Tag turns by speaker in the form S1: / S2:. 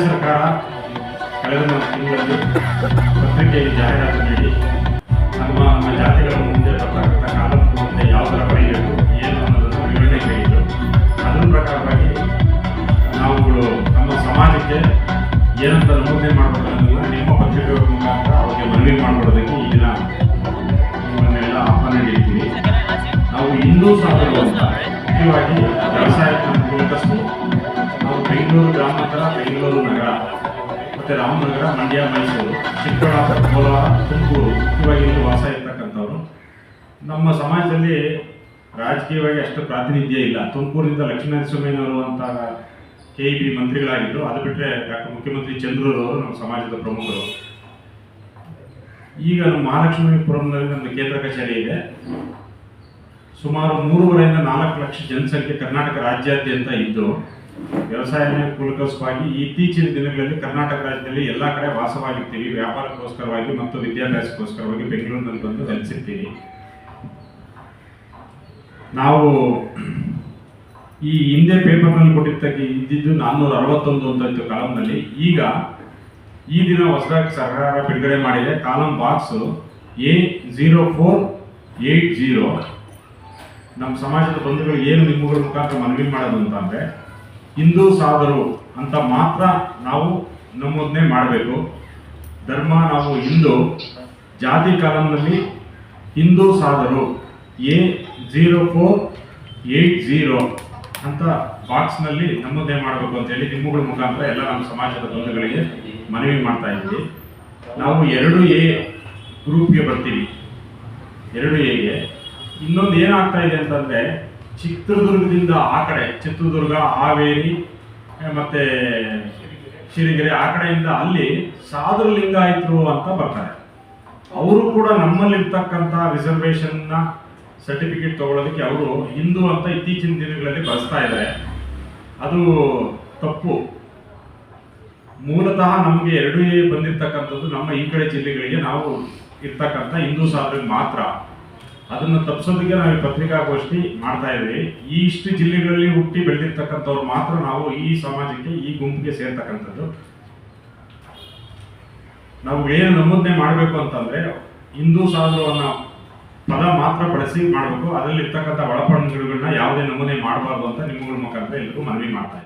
S1: ಸರ್ಕಾರ ಕಳೆದ ತಿಂಗಳಲ್ಲಿ ಪತ್ರಿಕೆಯಲ್ಲಿ ಜಾಹೀರಾತು ನೀಡಿ ನಮ್ಮ ನಮ್ಮ ಜಾತಿಗಳ ಮುಂದೆ ಬರ್ತಕ್ಕಂಥ ಕಾನೂನು ಮುಂದೆ ಯಾವ ಥರ ಬರೀಬೇಕು ಏನು ಅನ್ನೋದನ್ನು ವಿವರಣೆ ನೀಡಿದ್ದು ಅದರ ಪ್ರಕಾರವಾಗಿ ನಾವುಗಳು ನಮ್ಮ ಸಮಾಜಕ್ಕೆ ಏನಂತ ನಮೂನೆ ಮಾಡಬೇಕು ಅನ್ನೋದನ್ನ ನಿಮ್ಮ ಪತ್ರಿಕೆಗಳ ಮುಖಾಂತರ ಅವರಿಗೆ ಮನವಿ ಮಾಡಿಕೊಡೋದಕ್ಕೆ ದಿನ ನಿಮ್ಮನ್ನೆಲ್ಲ ಆಹ್ವಾನ ನೀಡಿದ್ದೀನಿ ನಾವು ಹಿಂದೂ ಸಹ ಮುಖ್ಯವಾಗಿ ವ್ಯವಸಾಯಕ್ಕೆ ಅನುಕೂಲಕ್ಕಷ್ಟು ಮತ್ತು ರಾಮನಗರ, ಮಂಡ್ಯ, ಮೈಸೂರು, ಚಿಕ್ಕಬಳ್ಳಾಪುರ, ಕೋಲಾರ, ತುಮಕೂರು ಮುಖ್ಯವಾಗಿ ಇಲ್ಲಿ ವಾಸ ಇರ್ತಕ್ಕಂಥವ್ರು. ನಮ್ಮ ಸಮಾಜದಲ್ಲಿ ರಾಜಕೀಯವಾಗಿ ಅಷ್ಟು ಪ್ರಾತಿನಿಧ್ಯ ಇಲ್ಲ. ತುಮಕೂರಿನಿಂದ ಲಕ್ಷ್ಮೀನರಸಿಂಹಯ್ಯನವರು ಅಂತ ಕೆ ಇ ಬಿ ಮಂತ್ರಿಗಳಾಗಿದ್ದರು ಅದು ಬಿಟ್ಟರೆ ಡಾಕ್ಟರ್ ಮುಖ್ಯಮಂತ್ರಿ ಚಂದ್ರರವರು ನಮ್ಮ ಸಮಾಜದ ಪ್ರಮುಖರು. ಈಗ ನಮ್ಮ ಮಹಾಲಕ್ಷ್ಮೀಪುರಂನಲ್ಲಿ ನಮ್ಮದು ಕೇಂದ್ರ ಕಚೇರಿ ಇದೆ. ಸುಮಾರು ಮೂರುವರೆಯಿಂದ ನಾಲ್ಕು ಲಕ್ಷ ಜನಸಂಖ್ಯೆ ಕರ್ನಾಟಕ ರಾಜ್ಯಾದ್ಯಂತ ಇದ್ದು ವ್ಯವಸಾಯನೇ ಪೂರಕವಾಗಿ ಇತ್ತೀಚಿನ ದಿನಗಳಲ್ಲಿ ಕರ್ನಾಟಕ ರಾಜ್ಯದಲ್ಲಿ ಎಲ್ಲ ಕಡೆ ವಾಸವಾಗಿರ್ತೀವಿ. ವ್ಯಾಪಾರಕ್ಕೋಸ್ಕರವಾಗಿ ಮತ್ತು ವಿದ್ಯಾಭ್ಯಾಸಕ್ಕೋಸ್ಕರವಾಗಿ ಬೆಂಗಳೂರಿನಲ್ಲಿ ಬಂದು ನೆಲೆಸಿರ್ತೀವಿ. ನಾವು ಈ ಹಿಂದೆ ಪೇಪರ್ನಲ್ಲಿ ಕೊಟ್ಟಿರ್ತಕ್ಕ ಇದ್ದಿದ್ದು ನಾನ್ನೂರ ಅರವತ್ತೊಂದು ಅಂತ ಕಾಲಂನಲ್ಲಿ ಈಗ ಈ ದಿನ ಹೊಸದಾಗಿ ಸರ್ಕಾರ ಬಿಡುಗಡೆ ಮಾಡಿದೆ. Column box A zero four eight zero. ನಮ್ಮ ಸಮಾಜದ ಬಂಧುಗಳು ಏನು ನಿಮ್ಮಗಳ ಮುಖಾಂತರ ಮನವಿ ಮಾಡೋದು ಅಂತಂದ್ರೆ ಹಿಂದೂ ಸಾಧರು ಅಂತ ಮಾತ್ರ ನಾವು ನಮ್ಮದನ್ನೇ ಮಾಡಬೇಕು. ಧರ್ಮ ನಾವು ಹಿಂದೂ, ಜಾತಿ ಕಾಲಂನಲ್ಲಿ Hindu ಸಾಧರು, A zero four eight zero ಅಂತ ಬಾಕ್ಸ್ನಲ್ಲಿ ನಮ್ಮದೇ ಮಾಡಬೇಕು ಅಂತೇಳಿ ನಿಮ್ಮಗಳ ಮುಖಾಂತರ ಎಲ್ಲ ನಮ್ಮ ಸಮಾಜದ ಬಂಧುಗಳಿಗೆ ಮನವಿ ಮಾಡ್ತಾ ಇದ್ದೀವಿ. ನಾವು ಎರಡು ಎ ಗ್ರೂಪ್ಗೆ ಬರ್ತೀವಿ. ಎರಡು ಎಗೆ ಇನ್ನೊಂದು ಏನಾಗ್ತಾ ಇದೆ ಅಂತಂದ್ರೆ ಚಿತ್ರದುರ್ಗದಿಂದ ಆ ಕಡೆ, ಚಿತ್ರದುರ್ಗ, ಹಾವೇರಿ ಮತ್ತೆ ಶಿರಿಗೆರೆ, ಆ ಕಡೆಯಿಂದ ಅಲ್ಲಿ ಸಾಧು ಅಂತ ಬರ್ತಾರೆ. ಅವರು ಕೂಡ ನಮ್ಮಲ್ಲಿರ್ತಕ್ಕಂಥ ರಿಸರ್ವೇಶನ್ನ ಸರ್ಟಿಫಿಕೇಟ್ ತಗೊಳ್ಳೋದಕ್ಕೆ ಅವರು ಹಿಂದೂ ಅಂತ ಇತ್ತೀಚಿನ ದಿನಗಳಲ್ಲಿ ಬಳಸ್ತಾ ಇದ್ದಾರೆ. ಅದು ತಪ್ಪು. ಮೂಲತಃ ನಮಗೆ ಎರಡೂ ಬಂದಿರತಕ್ಕಂಥದ್ದು ನಮ್ಮ ಈ ಕಡೆ ಜಿಲ್ಲೆಗಳಿಗೆ ನಾವು ಇರ್ತಕ್ಕಂಥ ಹಿಂದೂ ಸಾಧನೆ ಮಾತ್ರ. ಅದನ್ನು ತಪ್ಪಿಸೋದಕ್ಕೆ ನಾವು ಪತ್ರಿಕಾಗೋಷ್ಠಿ ಮಾಡ್ತಾ ಇದ್ವಿ ಈ ಇಷ್ಟು ಜಿಲ್ಲೆಗಳಲ್ಲಿ ಹುಟ್ಟಿ ಬೆಳೆದಿರ್ತಕ್ಕಂಥವ್ರು ಮಾತ್ರ ನಾವು ಈ ಸಮಾಜಕ್ಕೆ, ಈ ಗುಂಪಿಗೆ ಸೇರ್ತಕ್ಕಂಥದ್ದು. ನಾವು ಏನು ನಮೂದನೆ ಮಾಡಬೇಕು ಅಂತಂದ್ರೆ, ಹಿಂದೂ ಸಾಧನವನ್ನು ಪದ ಮಾತ್ರ ಬಳಸಿ ಮಾಡಬೇಕು. ಅದರಲ್ಲಿ ಇರ್ತಕ್ಕಂಥ ಒಳಪಡಗಳನ್ನ ಯಾವುದೇ ನಮೂನೆ ಮಾಡಬಾರ್ದು ಅಂತ ನಿಮ್ಮಗಳ ಮುಖಾಂತರ ಎಲ್ಲರೂ ಮನವಿ ಮಾಡ್ತಾ